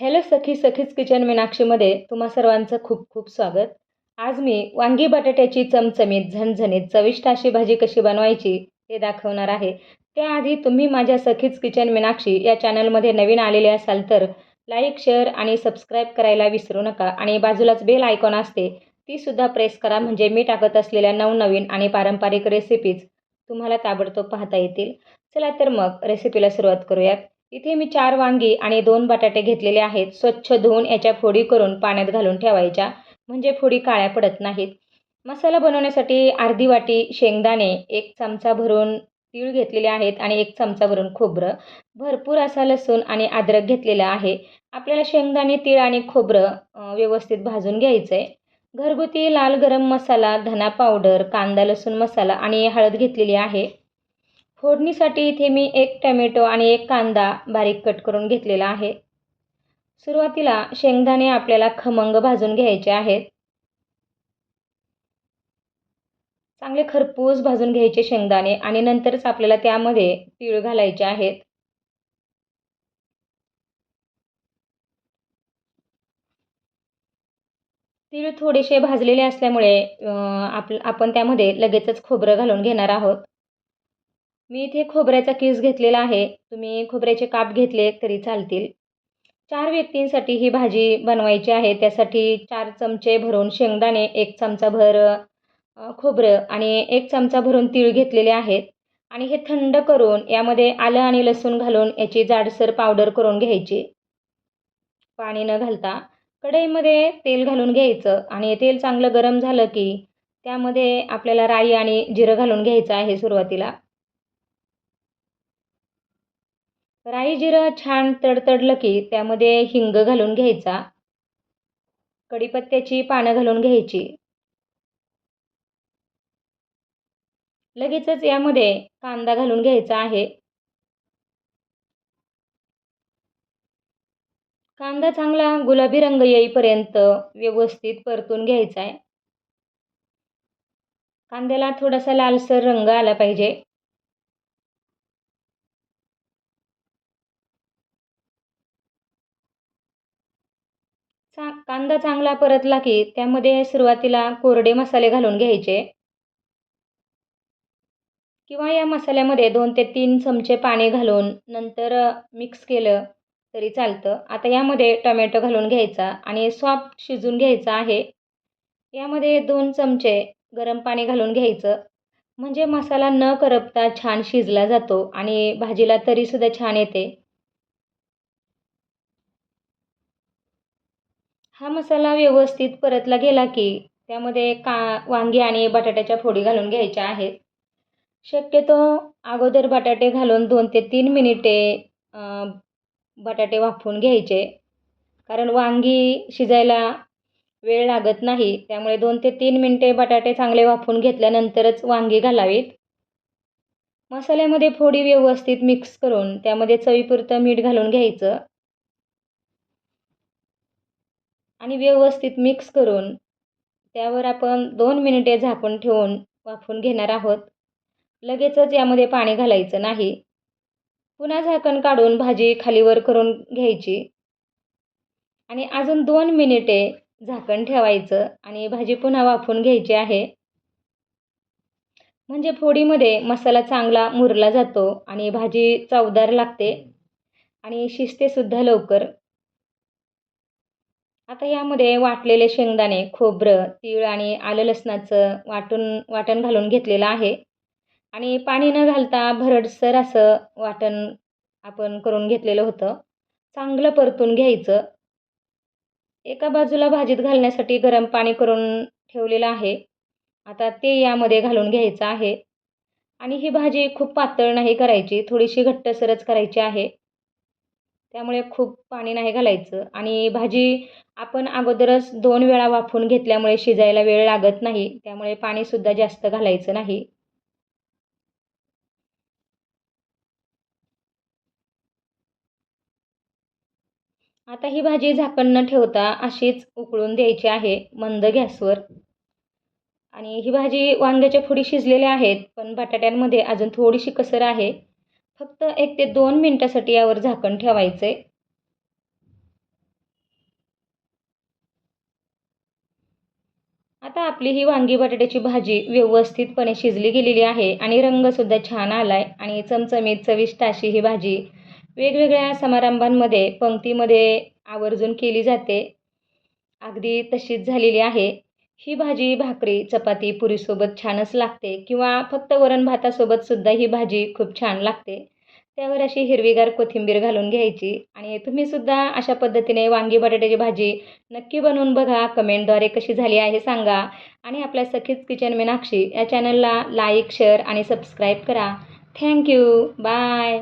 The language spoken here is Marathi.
हॅलो सखी सखीच किचन मीनाक्षीमध्ये तुम्हा सर्वांचं खूप खूप स्वागत. आज मी वांगी बटाट्याची चमचमीत झणझणीत चविष्ट अशी भाजी कशी बनवायची ते दाखवणार आहे. त्याआधी तुम्ही माझ्या सखीच किचन मीनाक्षी या चॅनलमध्ये नवीन आलेले असाल तर लाईक शेअर आणि सबस्क्राईब करायला विसरू नका आणि बाजूलाच बेल आयकॉन असते तीसुद्धा प्रेस करा म्हणजे मी टाकत असलेल्या नवनवीन आणि पारंपरिक रेसिपीज तुम्हाला ताबडतोब पाहता येतील. चला तर मग रेसिपीला सुरुवात करूयात. इथे मी चार वांगी आणि दोन बटाटे घेतलेले आहेत. स्वच्छ धुवून याच्या फोडी करून पाण्यात घालून ठेवायच्या. म्हणजे फोडी काळ्या पडत नाहीत. मसाला बनवण्यासाठी अर्धी वाटी शेंगदाणे एक चमचा भरून तीळ घेतलेले आहेत आणि एक चमचा भरून खोबरं. भरपूर असा लसूण आणि अद्रक घेतलेला आहे. आपल्याला शेंगदाणे तीळ आणि खोबरं व्यवस्थित भाजून घ्यायचं आहे घरगुती लाल गरम मसाला धना पावडर कांदा लसूण मसाला आणि हळद घेतलेली आहे. फोडणीसाठी इथे मी एक टमॅटो आणि एक कांदा बारीक कट करून घेतलेला आहे. सुरुवातीला शेंगदाणे आपल्याला खमंग भाजून घ्यायचे आहेत. चांगले खरपूस भाजून घ्यायचे शेंगदाणे आणि नंतरच आपल्याला त्यामध्ये तीळ घालायचे आहेत. तीळ थोडेसे भाजलेले असल्यामुळे आप आपण त्यामध्ये लगेचच खोबरं घालून घेणार आहोत. मी इथे खोबऱ्याचा किस घेतलेला आहे. तुम्ही खोबऱ्याचे काप घेतले तरी चालतील. चार व्यक्तींसाठी ही भाजी बनवायची आहे. त्यासाठी चार चमचे भरून शेंगदाणे एक चमचा भर खोबरं आणि एक चमचा भरून तीळ घेतलेले आहेत. आणि हे थंड करून यामध्ये आलं आणि लसूण घालून याची जाडसर पावडर करून घ्यायची. पाणी न घालता कढईमध्ये तेल घालून घ्यायचं आणि तेल चांगलं गरम झालं की त्यामध्ये आपल्याला राई आणि जिरं घालून घ्यायचं आहे सुरुवातीला. राई जिरं छान तडतडलं की त्यामध्ये हिंग घालून घ्यायचा. कढीपत्त्याची पानं घालून घ्यायची. लगेचच यामध्ये कांदा घालून घ्यायचा आहे. कांदा चांगला गुलाबी रंग येईपर्यंत व्यवस्थित परतून घ्यायचा आहे कांद्याला थोडासा लालसर रंग आला पाहिजे. चा कांदा चांगला परतला की त्यामध्ये सुरुवातीला कोरडे मसाले घालून घ्यायचे. किंवा या मसाल्यामध्ये दोन ते तीन चमचे पाणी घालून नंतर मिक्स केलं तरी चालतं. आता यामध्ये टोमॅटो घालून घ्यायचा आणि सॉफ्ट शिजून घ्यायचा आहे. यामध्ये दोन चमचे गरम पाणी घालून घ्यायचं. म्हणजे मसाला न करपता छान शिजला जातो आणि भाजीला तरीसुद्धा छान येते. हा मसाला व्यवस्थित परतला गेला की त्यामध्ये का वांगी आणि बटाट्याच्या फोडी घालून घ्यायच्या आहेत. शक्यतो अगोदर बटाटे घालून दोन ते तीन मिनिटे बटाटे वाफवून घ्यायचे. कारण वांगी शिजायला वेळ लागत नाही त्यामुळे दोन ते तीन मिनटे बटाटे चांगले वाफवून घेतल्यानंतरच वांगी घालावीत. मसाल्यामध्ये फोडी व्यवस्थित मिक्स करून त्यामध्ये चवीपुरतं मीठ घालून घ्यायचं. आणि व्यवस्थित मिक्स करून त्यावर आपण दोन मिनिटे झाकून ठेवून वाफून घेणार आहोत. लगेचच यामध्ये पाणी घालायचं नाही. पुन्हा झाकण काढून भाजी खालीवर करून घ्यायची. आणि अजून दोन मिनिटे झाकण ठेवायचं आणि भाजी पुन्हा वाफून घ्यायची आहे. म्हणजे फोडीमध्ये मसाला चांगला मुरला जातो आणि भाजी चवदार लागते. आणि शिजतेसुद्धा लवकर. आता यामध्ये वाटलेले शेंगदाणे खोबरं तीळ आणि आलं लसणाचं वाटून वाटण घालून घेतलेलं आहे. आणि पाणी न घालता भरडसर असं वाटण आपण करून घेतलेलं होतं. चांगलं परतून घ्यायचं. एका बाजूला भाजीत घालण्यासाठी गरम पाणी करून ठेवलेलं आहे. आता ते यामध्ये घालून घ्यायचं आहे. आणि ही भाजी खूप पातळ नाही करायची थोडीशी घट्टसरच करायची आहे. त्यामुळे खूप पाणी नाही घालायचं. आणि भाजी आपण अगोदरच दोन वेळा वाफून घेतल्यामुळे शिजायला वेळ लागत नाही. त्यामुळे पाणीसुद्धा जास्त घालायचं नाही. आता ही भाजी झाकण न ठेवता अशीच उकळून द्यायची आहे मंद गॅसवर. आणि ही भाजी वांग्याच्या फोडी शिजलेल्या आहेत पण बटाट्यांमध्ये अजून थोडीशी कसर आहे. फक्त एक ते दोन मिनटासाठी यावर झाकण ठेवायचं. आहे आता आपली ही वांगी बटाट्याची भाजी व्यवस्थितपणे शिजली गेलेली आहे आणि रंगसुद्धा छान आला आहे आणि चमचमीत चविष्ट अशी ही भाजी वेगवेगळ्या समारंभांमध्ये पंक्तीमध्ये आवर्जून केली जाते. अगदी तशीच झालेली आहे. ही भाजी भाकरी चपाती पुरीसोबत छानच लागते किंवा फक्त वरण भातासोबतसुद्धा ही भाजी खूप छान लागते. त्यावर अशी हिरवीगार कोथिंबीर घालून घ्यायची आणि तुम्हीसुद्धा अशा पद्धतीने वांगी बटाट्याची भाजी नक्की बनवून बघा. कमेंटद्वारे कशी झाली आहे सांगा. आणि आपल्या सखीच किचन मीनाक्षी या चॅनलला लाईक शेअर आणि सबस्क्राईब करा. Thank you. बाय.